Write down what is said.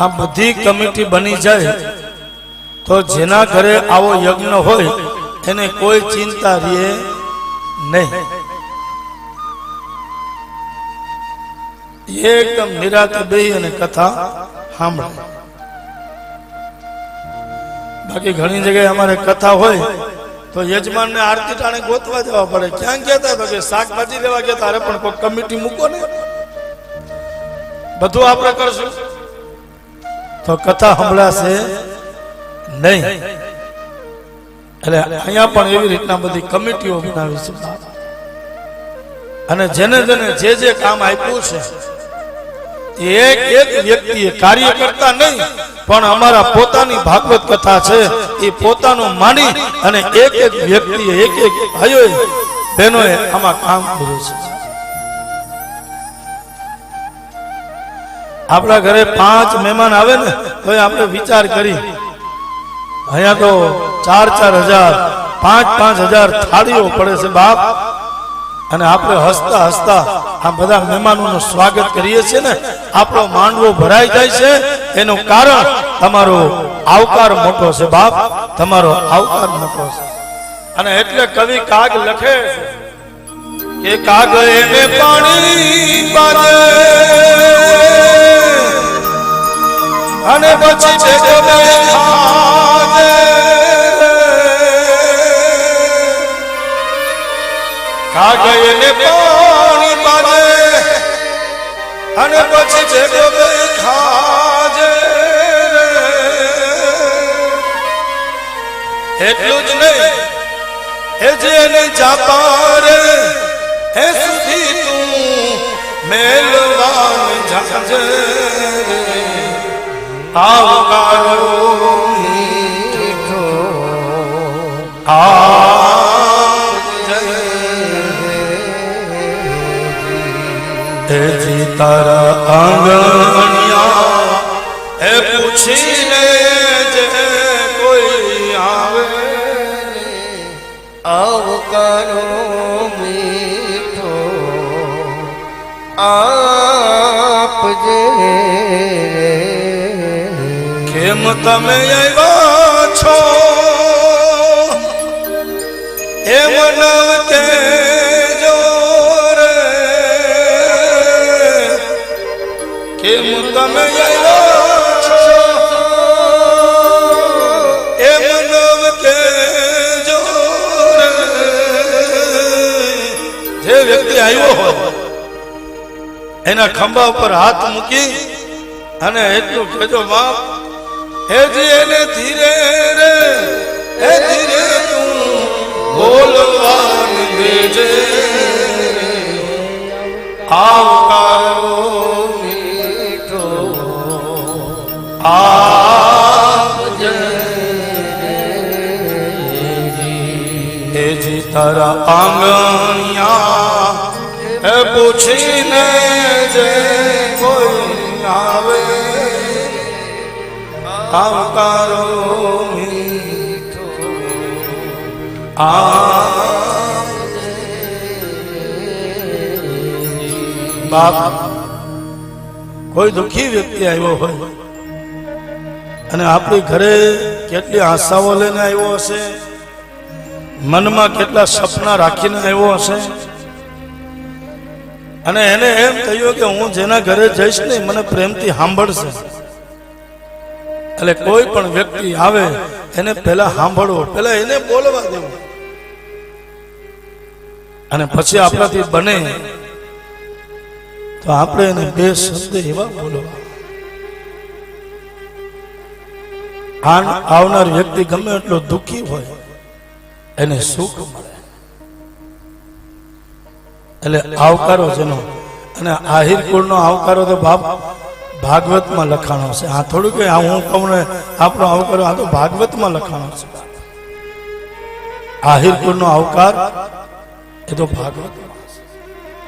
આ બધી કમિટી બની જાય, તો જેના ઘરે આવો યજ્ઞ હોય, એને કોઈ ચિંતા રહે નહીં. એકદમ નિરાતે બેહી અને કથા સાંભળે. બાકી ઘણી જગ્યાએ અમારે કથા હોય, તો યજમાનને આરતી ટાણે ગોતવા જવા પડે. ક્યાં કહેતા તો? કે શાકભાજી લેવા ગયા તારે પણ કોઈ કમિટી મૂકો ને. બધું આપણે કરશું તો કથા સંભળાશે નહીં. એટલે અહીંયા પણ એવી રીતના બધી કમિટીઓ બનાવી છે. અને જેને જેને જે જે કામ આપ્યું છે એક એક વ્યક્તિએ કાર્ય કરતા નહીં પણ અમારા પોતાની ભાગવત કથા છે એ પોતાનું માની અને એક એક વ્યક્તિએ એક એક ભાઈઓએ બહેનોએ આમાં કામ કર્યું છે. આપણા ઘરે પાંચ મહેમાન આવે ને, તો આપણે વિચાર કરી. અહીંયા તો ચાર ચાર હજાર, પાંચ પાંચ હજાર થાળીઓ પડે છે બાપ. અને આપણે હસતા હસતા આ બધા મહેમાનોનું સ્વાગત કરીએ છીએ ને, આપણો માંડવો ભરાઈ જાય છે. એનું કારણ તમારો આવકાર મોટો છે બાપ. તમારો આવકાર મોટો છે. અને એટલે કવિ કાગ લખે કે કાગ એને પાણી બાજે. અને પછી છે ગમે ખાજે. કાગયને પાણી પાજે. અને પછી ગમે ખાજે એટલું જ નહીં, એ જે એને જાતા રે આવકારો મીઠો આવજે તારા આંગણિયા હે પૂછીને જે કોઈ આવે આવકારો મીઠો આપજે કેમ તમે આવ્યા છો? એમ નવતે કેમ તમે આવ્યા છો? એમ નવ જે વ્યક્તિ આવ્યો હોય, એના ખંભા ઉપર હાથ મૂકી અને એટલું કહેજો બાપ હેજી એને ધીરે રે, હે ધીરે તું બોલવાન દેજે આવકારો મીઠો આવજે હેજી તારા આંગણિયા, હે પૂછીને જે કોઈ આવે. આવકારો બાપ, કોઈ દુઃખી વ્યક્તિ આવ્યો હોય અને આપણી ઘરે કેટલી આશાઓ લઈને આવ્યો હશે, મનમાં કેટલા સપના રાખીને આવ્યો હશે, અને એને એમ કહ્યું કે હું જેના ઘરે જઈશ ને, મને પ્રેમથી સાંભળશે. એટલે કોઈ પણ વ્યક્તિ આવે, એને પહેલા સાંભળવો પહેલા એને બોલવા દેવું અને પછી આપણાથી બને. તો આપણે એને બે શબ્દ એવા બોલવા. આવનાર વ્યક્તિ ગમે એટલો દુઃખી હોય, એને સુખ મળે. એટલે આવકારો જેનો. અને આહિર કુળનો આવકારો તો બાપ ભાગવતમાં લખાણો છે. આ થોડું કે હું કહું ને આપણો આવકારો, આ તો ભાગવતમાં લખાણો છે. આહિરપુરનો આવકાર, એ તો ભાગવત.